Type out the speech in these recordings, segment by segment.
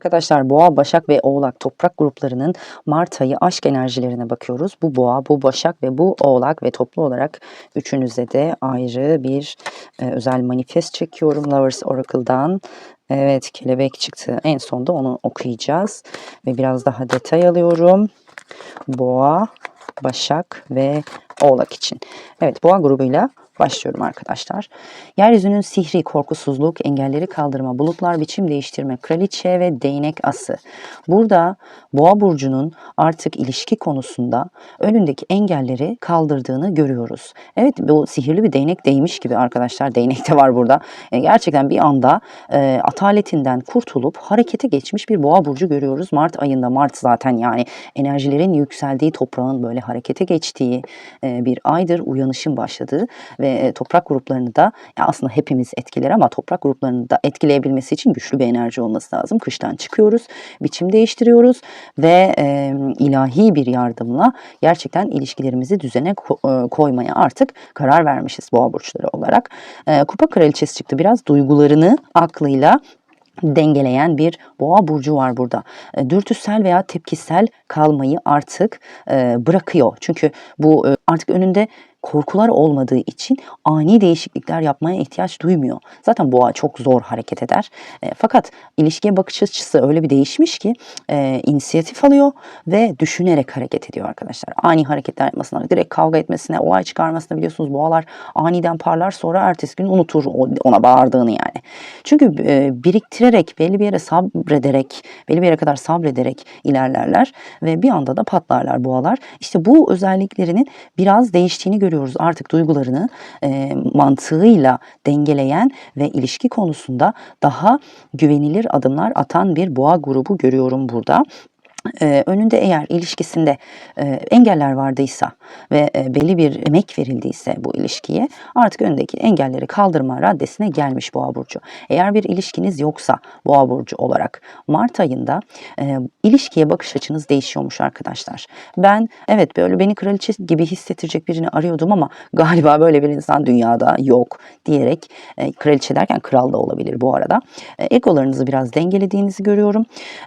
Arkadaşlar Boğa, Başak ve Oğlak toprak gruplarının Mart ayı aşk enerjilerine bakıyoruz. Bu Boğa, bu Başak ve bu Oğlak ve toplu olarak üçünüze de ayrı bir e, özel manifest çekiyorum Lovers Oracle'dan. Evet kelebek çıktı. En sonda onu okuyacağız ve biraz daha detay alıyorum. Boğa, Başak ve Oğlak için. Evet Boğa grubuyla başlıyorum arkadaşlar. Yeryüzünün sihri, korkusuzluk, engelleri kaldırma, bulutlar biçim değiştirme, kraliçe ve değnek ası. Burada Boğa burcunun artık ilişki konusunda önündeki engelleri kaldırdığını görüyoruz. Evet bu sihirli bir değnek değmiş gibi arkadaşlar. Değnek de var burada. E, gerçekten bir anda e, ataletinden kurtulup harekete geçmiş bir Boğa burcu görüyoruz. Mart ayında Mart zaten yani enerjilerin yükseldiği, toprağın böyle harekete geçtiği e, bir aydır. Uyanışın başladığı ve e, toprak gruplarını da aslında hepimiz etkiler ama toprak gruplarını da etkileyebilmesi için güçlü bir enerji olması lazım. Kıştan çıkıyoruz, biçim değiştiriyoruz ve e, ilahi bir yardımla gerçekten ilişkilerimizi düzene e, koymaya artık karar vermişiz boğa burçları olarak. E, kupa kraliçesi çıktı. Biraz duygularını aklıyla dengeleyen bir boğa burcu var burada. E, Dürtüsel veya tepkisel kalmayı artık bırakıyor. Çünkü bu artık önünde korkular olmadığı için ani değişiklikler yapmaya ihtiyaç duymuyor. Zaten boğa çok zor hareket eder. E, fakat ilişkiye bakış açısı öyle bir değişmiş ki e, inisiyatif alıyor ve düşünerek hareket ediyor arkadaşlar. Ani hareketler yapmasına, direkt kavga etmesine, olay çıkarmasına biliyorsunuz boğalar aniden parlar sonra ertesi gün unutur ona bağırdığını yani. Çünkü e, biriktirerek, belli bir yere sabrederek, belli bir yere kadar sabrederek ilerlerler ve bir anda da patlarlar boğalar. İşte bu özelliklerinin biraz değiştiğini görüyoruz. Artık duygularını e, mantığıyla dengeleyen ve ilişki konusunda daha güvenilir adımlar atan bir boğa grubu görüyorum burada. Ee, önünde eğer ilişkisinde e, engeller vardıysa ve e, belli bir emek verildiyse bu ilişkiye artık önündeki engelleri kaldırma raddesine gelmiş Boğa burcu. Eğer bir ilişkiniz yoksa Boğa burcu olarak Mart ayında e, ilişkiye bakış açınız değişiyormuş arkadaşlar. Ben evet böyle beni kraliçe gibi hissettirecek birini arıyordum ama galiba böyle bir insan dünyada yok diyerek e, kraliçe derken kral da olabilir bu arada. E, egolarınızı biraz dengelediğinizi görüyorum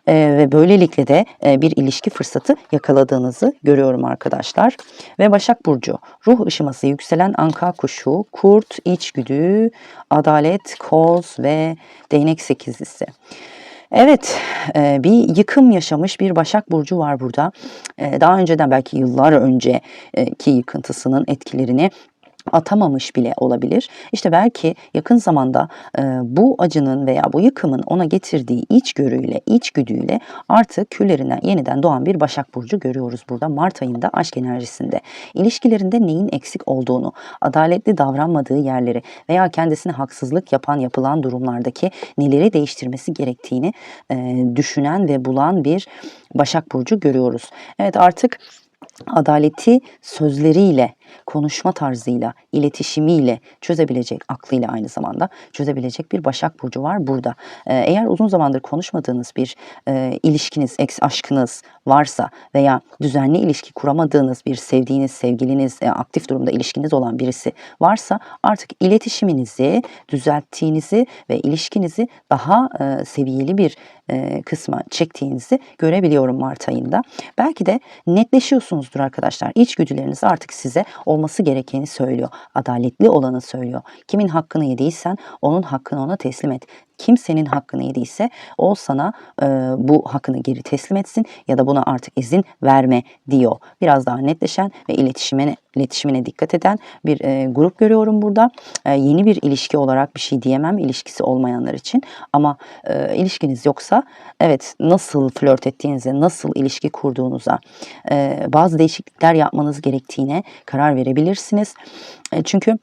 ve böylelikle de bir ilişki fırsatı yakaladığınızı görüyorum arkadaşlar. Ve Başak Burcu ruh ışıması yükselen anka kuşu, kurt, içgüdü, adalet, koz ve değnek sekizlisi. Evet, e, bir yıkım yaşamış bir Başak Burcu var burada. E, Daha önceden belki yıllar önceki yıkıntısının etkilerini atamamış bile olabilir. İşte belki yakın zamanda e, bu acının veya bu yıkımın ona getirdiği içgörüyle, içgüdüyle artık küllerinden yeniden doğan bir Başak Burcu görüyoruz burada Mart ayında aşk enerjisinde. İlişkilerinde neyin eksik olduğunu, adaletli davranmadığı yerleri veya kendisine haksızlık yapan yapılan durumlardaki neleri değiştirmesi gerektiğini e, düşünen ve bulan bir Başak Burcu görüyoruz. Evet artık adaleti sözleriyle, konuşma tarzıyla, iletişimiyle çözebilecek, aklıyla aynı zamanda çözebilecek bir Başak Burcu var burada. Ee, eğer uzun zamandır konuşmadığınız bir e, ilişkiniz, ex aşkınız varsa veya düzenli ilişki kuramadığınız bir sevdiğiniz, sevgiliniz, e, aktif durumda ilişkiniz olan birisi varsa artık iletişiminizi düzelttiğinizi ve ilişkinizi daha e, seviyeli bir e, kısma çektiğinizi görebiliyorum Mart ayında. Belki de netleşiyorsunuzdur arkadaşlar. İçgüdüleriniz artık size olması gerekeni söylüyor. Adaletli olanı söylüyor. Kimin hakkını yediysen onun hakkını ona teslim et. Kim senin hakkını yediyse o sana e, bu hakkını geri teslim etsin ya da buna artık izin verme diyor. Biraz daha netleşen ve iletişimine iletişimine dikkat eden bir e, grup görüyorum burada. E, yeni bir ilişki olarak bir şey diyemem ilişkisi olmayanlar için ama e, ilişkiniz yoksa evet nasıl flört ettiğinize, nasıl ilişki kurduğunuza, e, bazı değişiklikler yapmanız gerektiğine karar verebilirsiniz. E, çünkü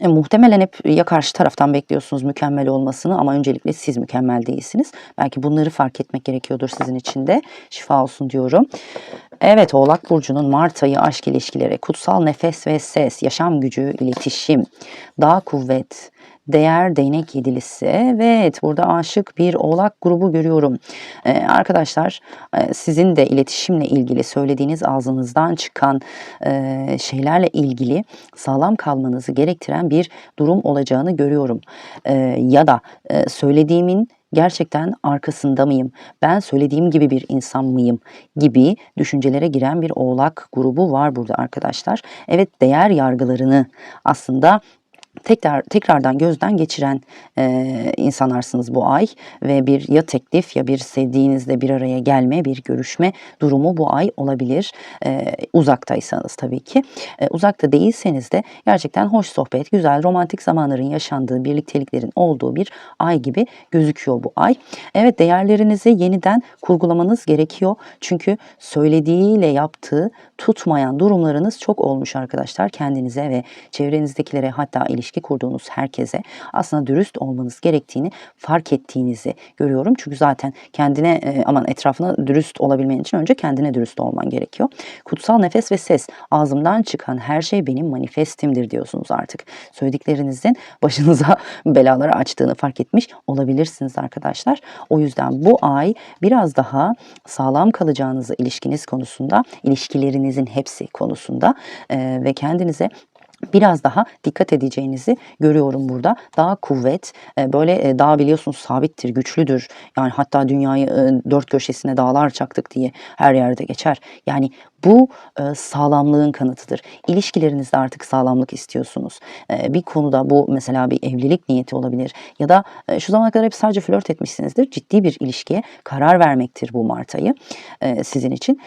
e, muhtemelen hep ya karşı taraftan bekliyorsunuz mükemmel olmasını ama öncelikle siz mükemmel değilsiniz. Belki bunları fark etmek gerekiyordur sizin için de. Şifa olsun diyorum. Evet Oğlak Burcu'nun Mart ayı aşk ilişkileri, kutsal nefes ve ses, yaşam gücü, iletişim, daha kuvvet, değer, değnek yedilisi. Evet burada aşık bir oğlak grubu görüyorum. Ee, arkadaşlar e, sizin de iletişimle ilgili söylediğiniz ağzınızdan çıkan e, şeylerle ilgili sağlam kalmanızı gerektiren bir durum olacağını görüyorum. Ee, ya da e, söylediğimin gerçekten arkasında mıyım? Ben söylediğim gibi bir insan mıyım? gibi düşüncelere giren bir oğlak grubu var burada arkadaşlar. Evet değer yargılarını aslında tekrar tekrardan gözden geçiren e, insanlarsınız bu ay ve bir ya teklif ya bir sevdiğinizle bir araya gelme, bir görüşme durumu bu ay olabilir. E, uzaktaysanız tabii ki. E, uzakta değilseniz de gerçekten hoş sohbet, güzel romantik zamanların yaşandığı, birlikteliklerin olduğu bir ay gibi gözüküyor bu ay. Evet değerlerinizi yeniden kurgulamanız gerekiyor. Çünkü söylediğiyle yaptığı tutmayan durumlarınız çok olmuş arkadaşlar. Kendinize ve çevrenizdekilere hatta ilişki kurduğunuz herkese aslında dürüst olmanız gerektiğini fark ettiğinizi görüyorum. Çünkü zaten kendine e, aman etrafına dürüst olabilmen için önce kendine dürüst olman gerekiyor. Kutsal nefes ve ses ağzımdan çıkan her şey benim manifestimdir diyorsunuz artık. Söylediklerinizin başınıza belaları açtığını fark etmiş olabilirsiniz arkadaşlar. O yüzden bu ay biraz daha sağlam kalacağınızı ilişkiniz konusunda, ilişkilerinizin hepsi konusunda e, ve kendinize biraz daha dikkat edeceğinizi görüyorum burada. Daha kuvvet, e, böyle e, daha biliyorsunuz sabittir, güçlüdür. Yani hatta dünyayı e, dört köşesine dağlar çaktık diye her yerde geçer. Yani bu sağlamlığın kanıtıdır. İlişkilerinizde artık sağlamlık istiyorsunuz. Bir konuda bu mesela bir evlilik niyeti olabilir ya da şu zamana kadar hep sadece flört etmişsinizdir. Ciddi bir ilişkiye karar vermektir bu Mart ayı sizin için.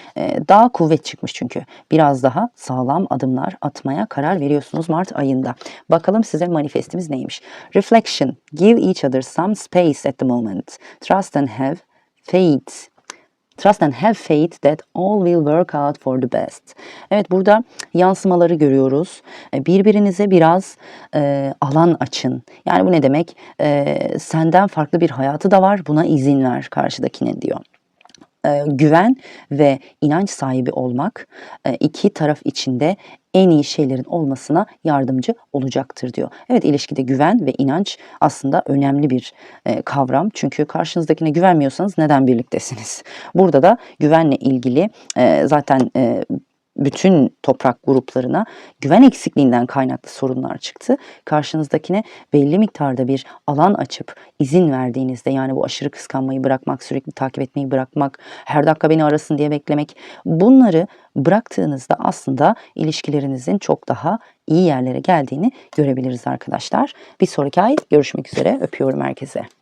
Daha kuvvet çıkmış çünkü. Biraz daha sağlam adımlar atmaya karar veriyorsunuz Mart ayında. Bakalım size manifestimiz neymiş? Reflection. Give each other some space at the moment. Trust and have faith. Trust and have faith that all will work out for the best. Evet burada yansımaları görüyoruz. E, Birbirinize biraz e, alan açın. Yani bu ne demek? E, senden farklı bir hayatı da var. Buna izin ver karşıdakine diyor e, güven ve inanç sahibi olmak e, iki taraf içinde en iyi şeylerin olmasına yardımcı olacaktır diyor. Evet ilişkide güven ve inanç aslında önemli bir e, kavram. Çünkü karşınızdakine güvenmiyorsanız neden birliktesiniz? Burada da güvenle ilgili e, zaten e, bütün toprak gruplarına güven eksikliğinden kaynaklı sorunlar çıktı. Karşınızdakine belli miktarda bir alan açıp izin verdiğinizde yani bu aşırı kıskanmayı bırakmak, sürekli takip etmeyi bırakmak, her dakika beni arasın diye beklemek bunları bıraktığınızda aslında ilişkilerinizin çok daha iyi yerlere geldiğini görebiliriz arkadaşlar. Bir sonraki ay görüşmek üzere. Öpüyorum herkese.